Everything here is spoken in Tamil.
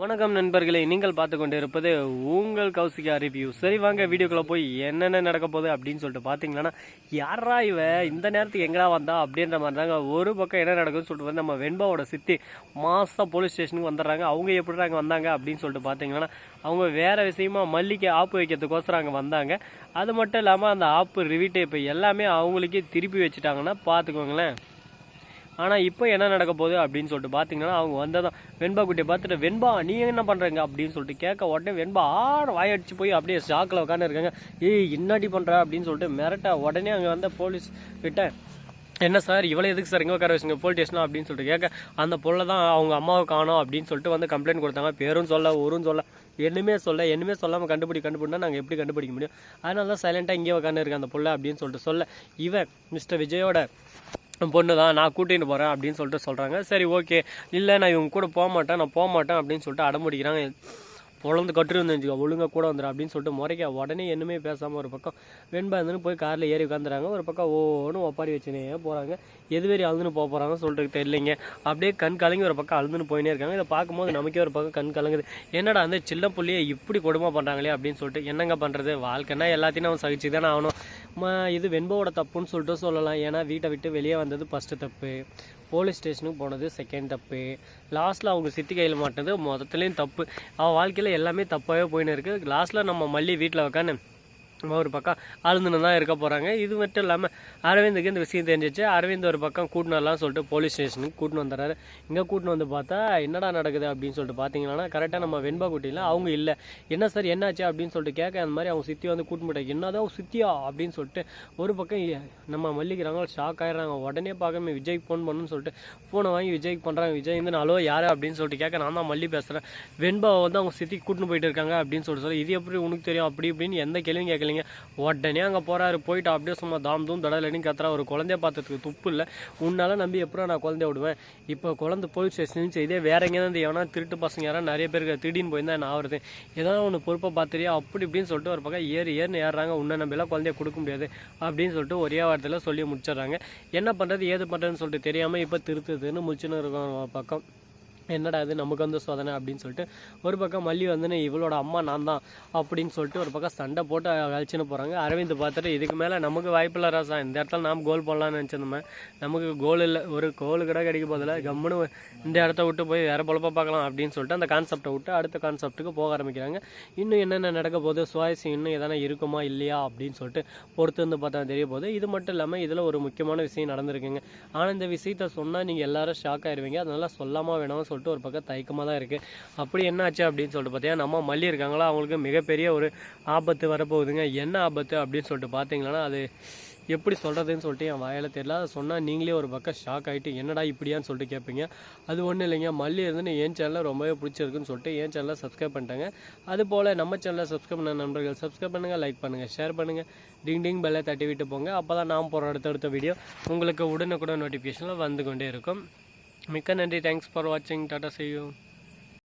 வணக்கம் நண்பர்களே நீங்கள் பார்த்து கொண்டு இருப்பது உங்கள் கௌசிகா ரிவ்யூ. சரி வாங்க வீடியோக்குள்ளே போய் என்னென்ன நடக்க போகுது அப்படின்னு சொல்லிட்டு பார்த்தீங்கன்னா யாரா இவ? இந்த நேரத்துக்கு எங்கடா வந்தா? அப்படின்ற மாதிரி தாங்க ஒரு பக்கம் என்ன நடக்குதுன்னு சொல்லிட்டு வந்து நம்ம வெண்பாவோட சித்தி மாசா போலீஸ் ஸ்டேஷனுக்கு வந்துடுறாங்க. அவங்க எப்படி அங்கே வந்தாங்க அப்படின்னு சொல்லிட்டு பார்த்தீங்கன்னா அவங்க வேற விஷயமா மல்லிகை ஆப்பு வைக்கிறதுக்கோசரம் அங்கே வந்தாங்க. அது மட்டும் இல்லாமல் அந்த ஆப்பு ரிவிட்டை இப்போ எல்லாமே அவங்களுக்கே திருப்பி வச்சுட்டாங்கன்னா பார்த்துக்கோங்களேன். ஆனால் இப்போ என்ன நடக்க போகுது அப்படின்னு சொல்லிட்டு பார்த்தீங்கன்னா அவங்க வந்ததான் வெண்பா குட்டியை பார்த்துட்டு வெண்பா நீ என்ன பண்ணுறங்க அப்படின்னு சொல்லிட்டு கேட்க உடனே வெண்பா ஆறு வாயடிச்சு போய் அப்படியே ஷாக்கில் உட்காந்து இருக்காங்க. ஏய் என்னடி பண்ணுற அப்படின்னு சொல்லிட்டு மிரட்ட உடனே அங்கே வந்த போலீஸ் கிட்ட என்ன சார் இவ்வளோ எதுக்கு சார் இங்கே உட்கார வச்சுங்க? போலீஸ் ஸ்டேஷனா அப்படின்னு சொல்லிட்டு கேட்க அந்த பொருளை தான் அவங்க அம்மாவை காணோம் அப்படின்னு சொல்லிட்டு வந்து கம்ப்ளைண்ட் கொடுத்தாங்க. பேரும் சொல்ல ஊரும் சொல்ல என்னமே சொல்ல என்னமே சொல்லாமல் கண்டுபிடி கண்டுபிடினா நாங்கள் எப்படி கண்டுபிடிக்க முடியும்? அதனால தான் சைலண்ட்டாக இங்கே உட்காந்து இருக்க அந்த பொருளை அப்படின்னு சொல்லிட்டு சொல்ல இவன் மிஸ்டர் விஜயோட பொண்ணு தான் நான் கூட்டிகிட்டு போகிறேன் அப்படின்னு சொல்லிட்டு சொல்கிறாங்க சரி ஓகே இல்லை நான் இவங்க கூட போக மாட்டேன் நான் போக மாட்டேன் அப்படின்னு சொல்லிட்டு அடம்பிடிக்கிறாங்க பொழந்து கட்டுரு வந்துச்சுக்கோ ஒழுங்காக கூட வந்துடும் அப்படின்னு சொல்லிட்டு முறைக்க உடனே என்னமே பேசாமல் ஒரு பக்கம் வெண்பா இருந்துன்னு போய் காரில் ஏறி உட்காந்துறாங்க ஒரு பக்கம் ஓன்னு ஒப்பாரி வச்சுனே போகிறாங்க எதுவரை அழுதுன்னு போக போகிறாங்கன்னு சொல்லிட்டு தெரியலைங்க. அப்படியே கண் கலங்கி ஒரு பக்கம் அழுதுன்னு போயினே இருக்காங்க. இதை பார்க்கும்போது நமக்கே ஒரு பக்கம் கண் கலங்குது. என்னடா அந்த சின்ன புள்ளையை இப்படி கொடுமை பண்ணுறாங்களே அப்படின்னு சொல்லிட்டு என்னங்க பண்ணுறது வாழ்க்கைன்னா எல்லாத்தையும் நம்ம சகிச்சு தானே ஆகணும். இது வெண்பாவோட தப்புன்னு சொல்லிட்டு சொல்லலாம். ஏன்னா வீட்டை விட்டு வெளியே வந்தது ஃபஸ்ட்டு தப்பு. போலீஸ் ஸ்டேஷனுக்கு போனது செகண்ட் தப்பு. லாஸ்ட்டில் அவங்க சித்தி கையில் மாட்டினது மொத்தத்துலேயும் தப்பு. அவன் வாழ்க்கையில் எல்லாமே தப்பாகவே போயின்னு இருக்குது லாஸ்ட்டில் நம்ம மல்லி வீட்டில் உக்காந்து ஒரு பக்கம் அழுந்துன்னு தான் இருக்க போகிறாங்க இது மட்டும் இல்லாமல் அரவிந்துக்கு இந்த விஷயம் தெரிஞ்சிச்சு. அரவிந்த் ஒரு பக்கம் கூட்டினலாம் சொல்லிட்டு போலீஸ் ஸ்டேஷனுக்கு கூட்டின்னு வந்துடுறாரு. இங்கே கூட்டின்னு வந்து பார்த்தா என்னடா நடக்குது அப்படின்னு சொல்லிட்டு பார்த்தீங்கன்னா கரெக்டாக நம்ம வெண்பா குட்டியில் அவங்க இல்லை. என்ன சார் என்னாச்சு அப்படின்னு சொல்லிட்டு கேட்க அந்த மாதிரி அவங்க சித்தி வந்து கூட்டின்னு போயிட்டாங்க. என்னதான் சித்தியா அப்படின்னு சொல்லிட்டு ஒரு பக்கம் நம்ம மல்லிக்கிறாங்க ஷாக் ஆயிடுறாங்க. உடனே பார்க்காம விஜய்க்கு ஃபோன் பண்ணுன்னு சொல்லிட்டு ஃபோனை வாங்கி விஜய்க்கு பண்ணுறாங்க விஜய் வந்து ஹலோ யார்? அப்படின்னு சொல்லிட்டு கேட்க நான் தான் மல்லி பேசுகிறேன் வெண்பாவை வந்து அவங்க சித்தி கூட்டின்னு போயிட்டு இருக்காங்க. அப்படின்னு சொல்லிட்டு சொல்லி இது எப்படி உனக்கு தெரியும்? அப்படி இப்படின்னு எந்த கேள்வியும் கேட்கலீங்க. உடனே அங்கே போறாரு போயிட்டு அப்படியே சும்மா தாம் தூம் தடலன்னு கத்துறா ஒரு குழந்தைய பார்த்ததுக்கு துப்பு இல்லை. உன்னால நம்பி எப்பறம் நான் குழந்தைய விடுவேன்? இப்போ குழந்தை போலீஸ் ஸ்டேஷன் இதே வேற எங்கேயாவது எவனா திருட்டு பசங்க யாரா நிறைய பேருக்கு திடீர்னு போயிருந்தா நான் ஆகுறது ஏதாவது ஒன்று பொறுப்பை பார்த்துறியா? அப்படி இப்படின்னு சொல்லிட்டு ஒரு பக்கம் ஏறி ஏறுன்னு ஏறுறாங்க. உன்னை நம்பிலாம் குழந்தைய கொடுக்க முடியாது அப்படின்னு சொல்லிட்டு ஒரே வார்த்தையில் சொல்லி முடிச்சிடுறாங்க. என்ன பண்ணுறது ஏது பண்ணுறதுன்னு சொல்லிட்டு தெரியாமல் இப்போ திருத்துதுன்னு முடிச்சுன்னு இருக்கோம் பக்கம். என்னடா இது? நமக்கு வந்து சோதனை அப்படின்னு சொல்லிட்டு ஒரு பக்கம் மல்லி வந்துன்னு இவளோட அம்மா நான் தான் அப்படின்னு சொல்லிட்டு ஒரு பக்கம் சண்டை போட்டு அழிச்சுன்னு போகிறாங்க அரவிந்த் பார்த்துட்டு இதுக்கு மேலே நமக்கு வாய்ப்பில்லை ராசா. இந்த இடத்துல நாம் கோல் போடலான்னு நினச்சிருந்தோமே நமக்கு கோல் இல்லை. ஒரு கோல் கூட கிடைக்க போதில்ல கம்முன்னு இந்த இடத்த விட்டு போய் வேறு பொழப்ப பார்க்கலாம் அப்படின்னு சொல்லிட்டு அந்த கான்செப்டை விட்டு அடுத்த கான்செப்ட்டுக்கு போக ஆரம்பிக்கிறாங்க. இன்னும் என்னென்ன நடக்க போகுது? சுவாரஸ்யம் இன்னும் எதனா இருக்குமா? இல்லையா? அப்படின்னு சொல்லிட்டு பொறுத்து வந்து பார்த்தா தெரிய போகுது. இது மட்டும் இல்லாமல் இதில் ஒரு முக்கியமான விஷயம் நடந்திருக்குங்க. ஆனால் இந்த விஷயத்த சொன்னால் நீங்கள் எல்லாரும் ஷாக் ஆயிடுவீங்க அதனால சொல்லாமல் வேணாம் சொல்லிட்டு ஒரு பக்கம் தயக்கமாக தான் இருக்குது அப்படி என்னாச்சு அப்படின்னு சொல்லிட்டு பார்த்தீங்கன்னா நம்ம மல்லி இருக்காங்களா? அவங்களுக்கு மிகப்பெரிய ஒரு ஆபத்து வரப்போகுதுங்க. என்ன ஆபத்து அப்படின்னு சொல்லிட்டு பார்த்தீங்கன்னா அது எப்படி சொல்கிறதுன்னு சொல்லிட்டு என் வாயில் தெரியல. அதை சொன்னால் நீங்களே ஒரு பக்கம் ஷாக் ஆகிட்டு என்னடா இப்படியான்னு சொல்லிட்டு கேட்பீங்க. அது ஒன்றும் இல்லைங்க. மல்லி இருந்து என் சேனலில் ரொம்பவே பிடிச்சிருக்குன்னு சொல்லிட்டு என் சேனலில் சப்ஸ்கிரைப் பண்ணிட்டாங்க. அது போல் நம்ம சேனலில் சப்ஸ்கிரைப் பண்ண நண்பர்கள் சப்ஸ்கிரைப் பண்ணுங்கள் லைக் பண்ணுங்கள் ஷேர் பண்ணுங்கள் டிங் டிங் பெல்லை தட்டி விட்டு போங்க. அப்போ தான் நான் போகிற அடுத்தடுத்த வீடியோ உங்களுக்கு உடனுக்குடன் நோட்டிஃபிகேஷனில் வந்து கொண்டே இருக்கும். Mikan Andy, thanks for watching. Tata, see you.